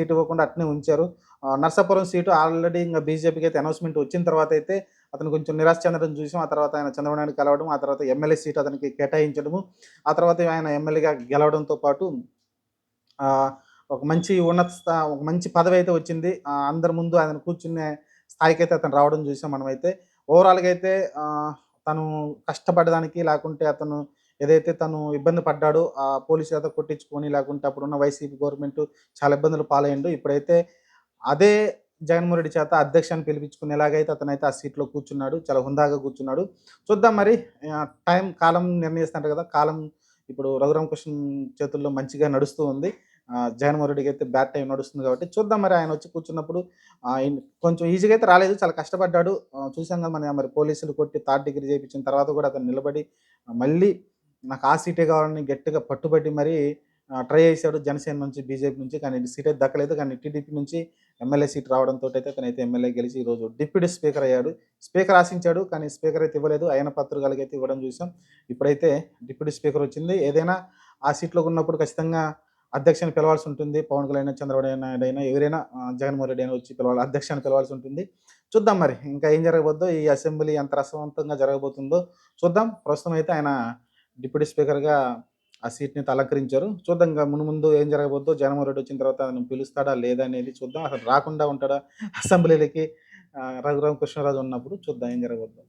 Seat ఇవ్వకుండా అట్నే ఉంచారు. నర్సాపురం సీటు ఆల్రెడీ ఇంకా బీజేపీకి అయితే అనౌన్స్మెంట్ వచ్చిన తర్వాత అయితే అతను కొంచెం నిరాశ చెందడం చూసాం. ఆ తర్వాత ఆయన చంద్రబాబు నాయుడు కలవడం ఆ తర్వాత ఎమ్మెల్యే సీట్ అతనికి కేటాయించడము ఆ తర్వాత ఆయన ఎమ్మెల్యేగా గెలవడంతో పాటు ఒక మంచి ఉన్నత స్థా ఒక మంచి పదవి అయితే వచ్చింది. అందరి ముందు ఆయన కూర్చునే స్థాయికి అయితే అతను రావడం చూసాం మనమైతే. ఓవరాల్గా అయితే తను కష్టపడడానికి లేకుంటే అతను ఏదైతే తను ఇబ్బంది పడ్డాడో ఆ పోలీసు చేత కొట్టించుకొని లేకుంటే అప్పుడున్న వైసీపీ గవర్నమెంట్ చాలా ఇబ్బందులు పాలయ్యండు. ఇప్పుడైతే అదే జగన్మోహన్ రెడ్డి చేత అధ్యక్షాన్ని పిలిపించుకుని ఎలాగైతే అతనైతే ఆ సీట్లో కూర్చున్నాడు చాలా హుందాగా కూర్చున్నాడు. చూద్దాం మరి టైం కాలం నిర్ణయిస్తుంటారు కదా కాలం ఇప్పుడు రఘురామకృష్ణ చేతుల్లో మంచిగా నడుస్తూ ఉంది. జగన్మోహన్ రెడ్డికి అయితే బ్యాట్ టైం నడుస్తుంది కాబట్టి చూద్దాం మరి ఆయన వచ్చి కూర్చున్నప్పుడు కొంచెం ఈజీగా అయితే రాలేదు చాలా కష్టపడ్డాడు. చూసాం కదా మన మరి పోలీసులు కొట్టి థర్డ్ డిగ్రీ చేయించిన తర్వాత కూడా అతను నిలబడి మళ్ళీ నాకు ఆ సీటే కావాలని గట్టిగా పట్టుబట్టి మరీ ట్రై చేశాడు జనసేన నుంచి బీజేపీ నుంచి కానీ సీట్ అయితే దక్కలేదు. కానీ టీడీపీ నుంచి ఎమ్మెల్యే సీట్ రావడంతో అయితే అతనైతే ఎమ్మెల్యే గెలిచి ఈరోజు డిప్యూటీ స్పీకర్ అయ్యాడు. స్పీకర్ ఆశించాడు కానీ స్పీకర్ అయితే ఇవ్వలేదు. ఆయన పత్రికలకి అయితే ఇవ్వడం చూసాం. ఇప్పుడైతే డిప్యూటీ స్పీకర్ వచ్చింది. ఏదైనా ఆ సీట్లో ఉన్నప్పుడు ఖచ్చితంగా అధ్యక్షని పిలవాల్సి ఉంటుంది. పవన్ కళ్యాణ్ అయినా, చంద్రబాబు నాయుడు అయినా ఎవరైనా జగన్మోహన్ రెడ్డి అయినా వచ్చి పిలవాలి అధ్యక్షాన్ని పిలవాల్సి ఉంటుంది. చూద్దాం మరి ఇంకా ఏం జరగబోద్దో ఈ అసెంబ్లీ ఎంత రసవంతంగా జరగబోతుందో చూద్దాం. ప్రస్తుతం అయితే ఆయన డిప్యూటీ స్పీకర్గా ఆ సీట్ని అయితే అలంకరించారు చూద్దాం ఇంకా ముందు ముందు ఏం జరగబోద్దో జగన్మోహన్ రెడ్డి వచ్చిన తర్వాత ఆయన పిలుస్తాడా లేదా అనేది చూద్దాం. అసలు రాకుండా ఉంటాడా అసెంబ్లీలకి రఘురామ కృష్ణరాజు ఉన్నప్పుడు చూద్దాం ఏం జరగబోద్దో.